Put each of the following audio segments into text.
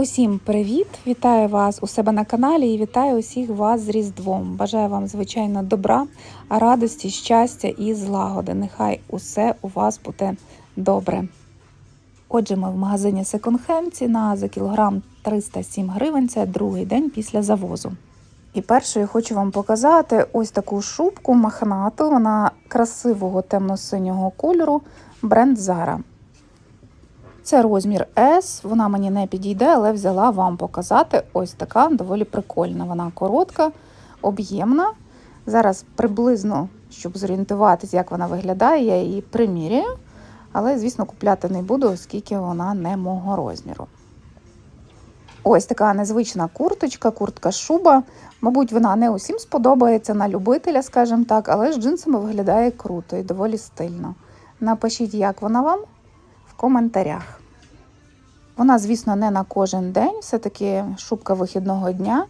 Усім привіт! Вітаю вас у себе на каналі і вітаю усіх вас з Різдвом. Бажаю вам, звичайно, добра, радості, щастя і злагоди. Нехай усе у вас буде добре. Отже, ми в магазині Second Hand. Ціна за кілограм 307 гривень. Це другий день після завозу. І першою хочу вам показати ось таку шубку махнату. Вона красивого темно-синього кольору, бренд Zara. Це розмір S, вона мені не підійде, але взяла вам показати. Ось така доволі прикольна. Вона коротка, об'ємна. Зараз приблизно, щоб зорієнтуватися, як вона виглядає, я її приміряю. Але, звісно, купляти не буду, оскільки вона не мого розміру. Ось така незвична курточка, куртка-шуба. Мабуть, вона не усім сподобається на любителя, скажімо так, але з джинсами виглядає круто і доволі стильно. Напишіть, як вона вам в коментарях. Вона, звісно, не на кожен день, все-таки шубка вихідного дня,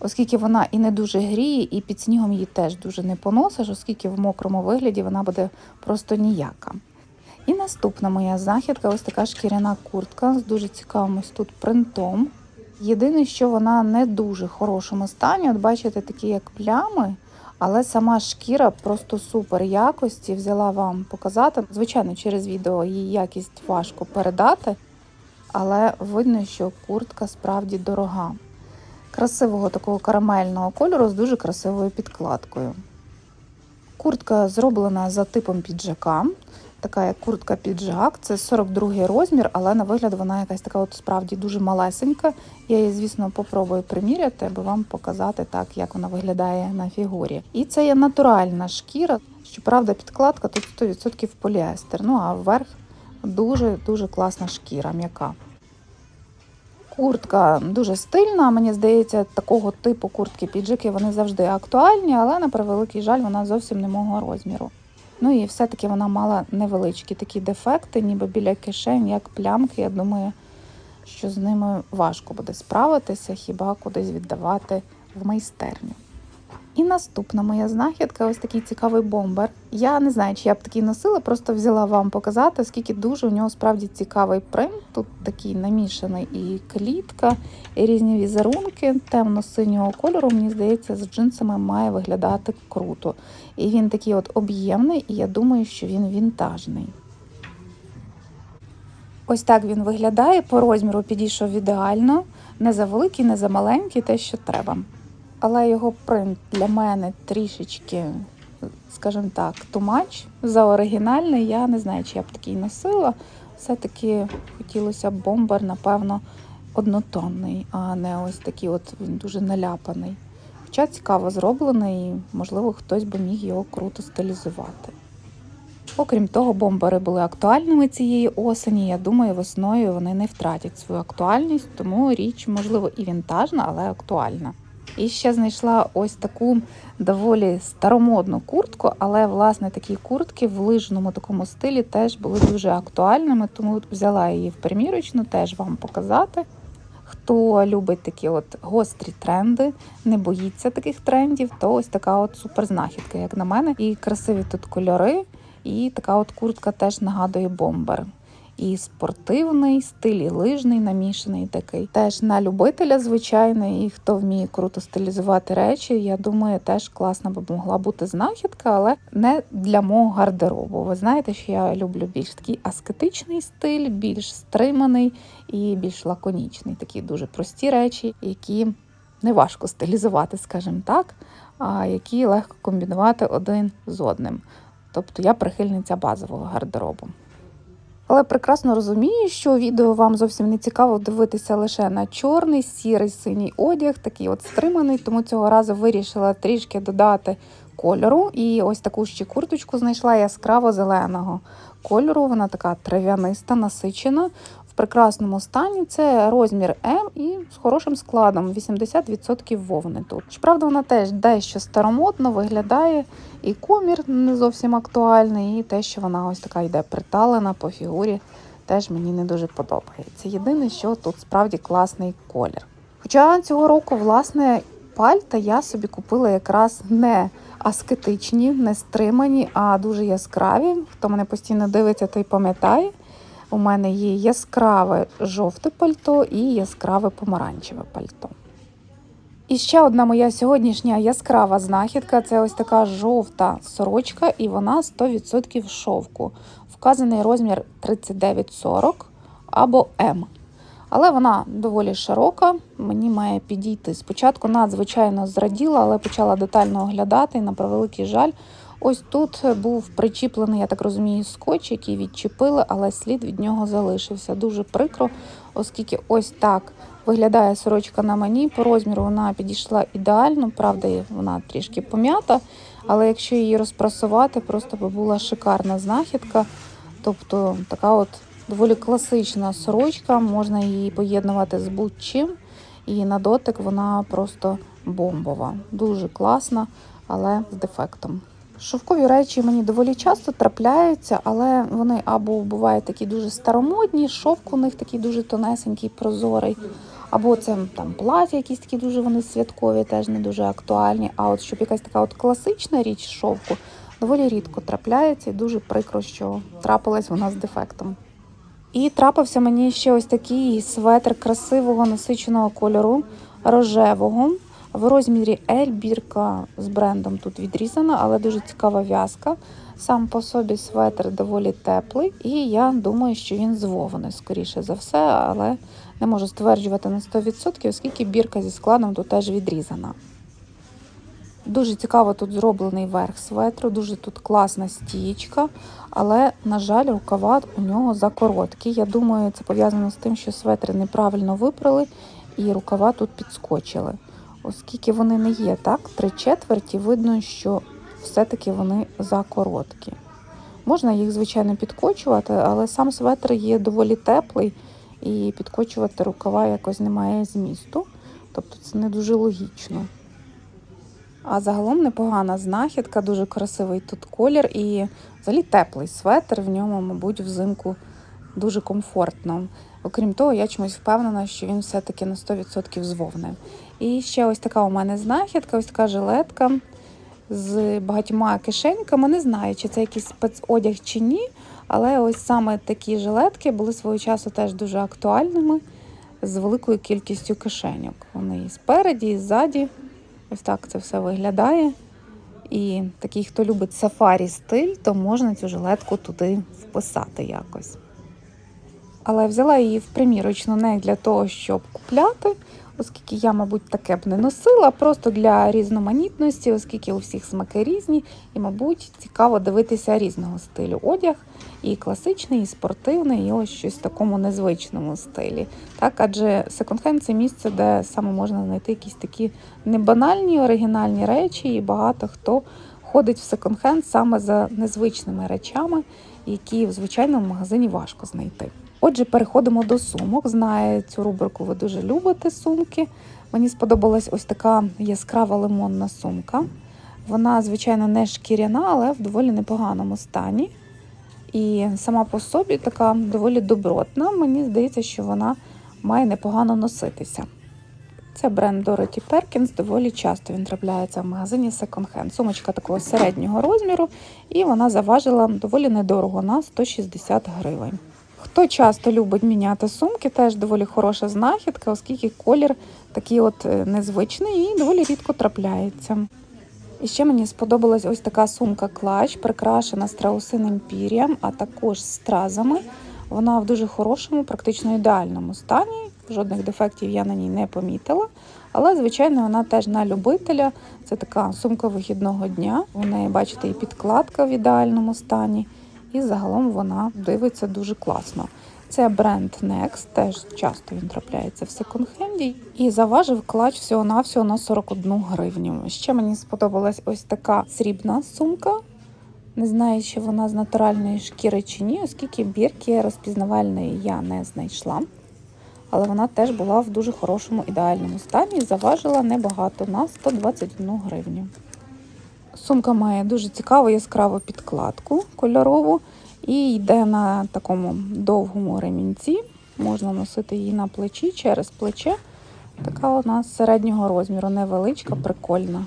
оскільки вона і не дуже гріє, і під снігом її теж дуже не поносиш, оскільки в мокрому вигляді вона буде просто ніяка. І наступна моя знахідка ось така шкіряна куртка з дуже цікавим ось тут принтом. Єдине, що вона не дуже хорошому стані. От бачите, такі як плями, але сама шкіра просто супер якості. Взяла вам показати. Звичайно, через відео її якість важко передати, але видно, що куртка справді дорога. Красивого такого карамельного кольору з дуже красивою підкладкою. Куртка зроблена за типом піджака. Така як куртка піджак, це 42 розмір, але на вигляд вона якась така от справді дуже малесенька. Я її, звісно, попробую приміряти, аби вам показати так, як вона виглядає на фігурі. І це є натуральна шкіра. Щоправда, підкладка тут 100% поліестер. Ну а вверх дуже-дуже класна шкіра, м'яка. Куртка дуже стильна. Мені здається, такого типу куртки піджаки вони завжди актуальні, але на превеликий жаль, вона зовсім не мого розміру. Ну і все-таки вона мала невеличкі такі дефекти, ніби біля кишень, як плямки. Я думаю, що з ними важко буде справитися, хіба кудись віддавати в майстерню. І наступна моя знахідка ось такий цікавий бомбер. Я не знаю, чи я б такий носила, просто взяла вам показати, скільки дуже у нього справді цікавий принт. Тут такий намішаний і клітка, і різні візерунки темно-синього кольору. Мені здається, з джинсами має виглядати круто. І він такий от об'ємний, і я думаю, що він вінтажний. Ось так він виглядає. По розміру підійшов ідеально. Не за великий, не за маленький, те, що треба але його принт для мене трішечки, скажімо так, тумач за оригінальний. Я не знаю, чи я б такий носила. Все-таки хотілося б бомбер, напевно, однотонний, а не ось такий от він дуже наляпаний. Хоча цікаво зроблений, і, можливо, хтось би міг його круто стилізувати. Окрім того, бомбери були актуальними цієї осені. Я думаю, весною вони не втратять свою актуальність, тому річ, можливо, і вінтажна, але актуальна. І ще знайшла ось таку доволі старомодну куртку, але власне такі куртки в лижному такому стилі теж були дуже актуальними, тому взяла її в примірочну, теж вам показати. Хто любить такі от гострі тренди, не боїться таких трендів, то ось така от суперзнахідка, як на мене. І красиві тут кольори, і така от куртка теж нагадує бомбер і спортивний, стиль і лижний, намішаний такий. Теж на любителя, звичайно, і хто вміє круто стилізувати речі, я думаю, теж класна би могла бути знахідка, але не для мого гардеробу. Ви знаєте, що я люблю більш такий аскетичний стиль, більш стриманий і більш лаконічний. Такі дуже прості речі, які не важко стилізувати, скажімо так, а які легко комбінувати один з одним. Тобто я прихильниця базового гардеробу. Але прекрасно розумію, що відео вам зовсім не цікаво дивитися лише на чорний, сірий, синій одяг, такий от стриманий, тому цього разу вирішила трішки додати кольору. І ось таку ще курточку знайшла яскраво зеленого кольору. Вона така трав'яниста, насичена. В прекрасному стані це розмір М і з хорошим складом 80% вовни тут. Щоправда, вона теж дещо старомодно виглядає, і комір не зовсім актуальний, і те, що вона ось така йде приталена по фігурі, теж мені не дуже подобається. Єдине, що тут справді класний колір. Хоча цього року, власне, пальта я собі купила якраз не аскетичні, не стримані, а дуже яскраві. Хто мене постійно дивиться, той пам'ятає. У мене є яскраве жовте пальто і яскраве помаранчеве пальто. І ще одна моя сьогоднішня яскрава знахідка це ось така жовта сорочка, і вона 100% шовку. Вказаний розмір 39-40 або М. Але вона доволі широка, мені має підійти. Спочатку надзвичайно зраділа, але почала детально оглядати. І на превеликий жаль, ось тут був причіплений, я так розумію, скотч, який відчепили, але слід від нього залишився. Дуже прикро, оскільки ось так виглядає сорочка на мені. По розміру вона підійшла ідеально, правда, вона трішки пом'ята, але якщо її розпрасувати, просто би була шикарна знахідка. Тобто така от доволі класична сорочка, можна її поєднувати з будь-чим. І на дотик вона просто бомбова. Дуже класна, але з дефектом. Шовкові речі мені доволі часто трапляються, але вони або бувають такі дуже старомодні, шовк у них такий дуже тонесенький, прозорий, або це там плаття, якісь такі дуже вони святкові, теж не дуже актуальні. А от щоб якась така от класична річ шовку доволі рідко трапляється, і дуже прикро, що трапилась вона з дефектом. І трапився мені ще ось такий светр красивого насиченого кольору, рожевого. В розмірі L бірка з брендом тут відрізана, але дуже цікава в'язка. Сам по собі светр доволі теплий, і я думаю, що він з скоріше за все, але не можу стверджувати на 100%, оскільки бірка зі складом тут теж відрізана. Дуже цікаво тут зроблений верх светру, дуже тут класна стієчка, але, на жаль, рукава у нього закороткі. Я думаю, це пов'язано з тим, що светри неправильно випрали і рукава тут підскочили. Оскільки вони не є так, три четверті, видно, що все-таки вони закороткі. Можна їх, звичайно, підкочувати, але сам светр є доволі теплий, і підкочувати рукава якось немає змісту. Тобто це не дуже логічно. А загалом непогана знахідка, дуже красивий тут колір і взагалі теплий светр. В ньому, мабуть, взимку дуже комфортно. Окрім того, я чомусь впевнена, що він все-таки на 100% з вовни. І ще ось така у мене знахідка, ось така жилетка з багатьма кишеньками. Не знаю, чи це якийсь спецодяг чи ні. Але ось саме такі жилетки були свого часу теж дуже актуальними з великою кількістю кишеньок. Вони і спереді, і ззаді. Ось так це все виглядає. І такий, хто любить сафарі стиль, то можна цю жилетку туди вписати якось. Але взяла її в примірочну не для того, щоб купляти, оскільки я, мабуть, таке б не носила, просто для різноманітності, оскільки у всіх смаки різні, і, мабуть, цікаво дивитися різного стилю одяг. І класичний, і спортивний, і ось щось в такому незвичному стилі. Так, адже секонд-хенд це місце, де саме можна знайти якісь такі небанальні, оригінальні речі, і багато хто ходить в секонд-хенд саме за незвичними речами, які в звичайному магазині важко знайти. Отже, переходимо до сумок. Знаю, цю рубрику ви дуже любите сумки. Мені сподобалась ось така яскрава лимонна сумка. Вона, звичайно, не шкіряна, але в доволі непоганому стані. І сама по собі така доволі добротна. Мені здається, що вона має непогано носитися. Це бренд Dorothy Perkins, доволі часто він трапляється в магазині Second Hand. Сумочка такого середнього розміру, і вона заважила доволі недорого на 160 гривень. Хто часто любить міняти сумки, теж доволі хороша знахідка, оскільки колір такий от е, незвичний і доволі рідко трапляється. І ще мені сподобалась ось така сумка клач, прикрашена страусиним пір'ям, а також стразами. Вона в дуже хорошому, практично ідеальному стані. Жодних дефектів я на ній не помітила. Але, звичайно, вона теж на любителя. Це така сумка вихідного дня. У неї, бачите, і підкладка в ідеальному стані. І загалом вона дивиться дуже класно. Це бренд Next, теж часто він трапляється в секонд-хенді. І заважив клач всього-навсього на 41 гривню. Ще мені сподобалась ось така срібна сумка. Не знаю, чи вона з натуральної шкіри чи ні, оскільки бірки розпізнавальної я не знайшла. Але вона теж була в дуже хорошому ідеальному стані і заважила небагато на 121 гривню. Сумка має дуже цікаву яскраву підкладку кольорову і йде на такому довгому ремінці. Можна носити її на плечі через плече. Така вона середнього розміру, невеличка, прикольна.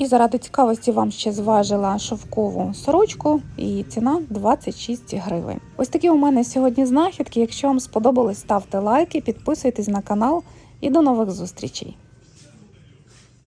І заради цікавості вам ще зважила шовкову сорочку, і ціна 26 гривень. Ось такі у мене сьогодні знахідки. Якщо вам сподобалось, ставте лайки, підписуйтесь на канал і до нових зустрічей.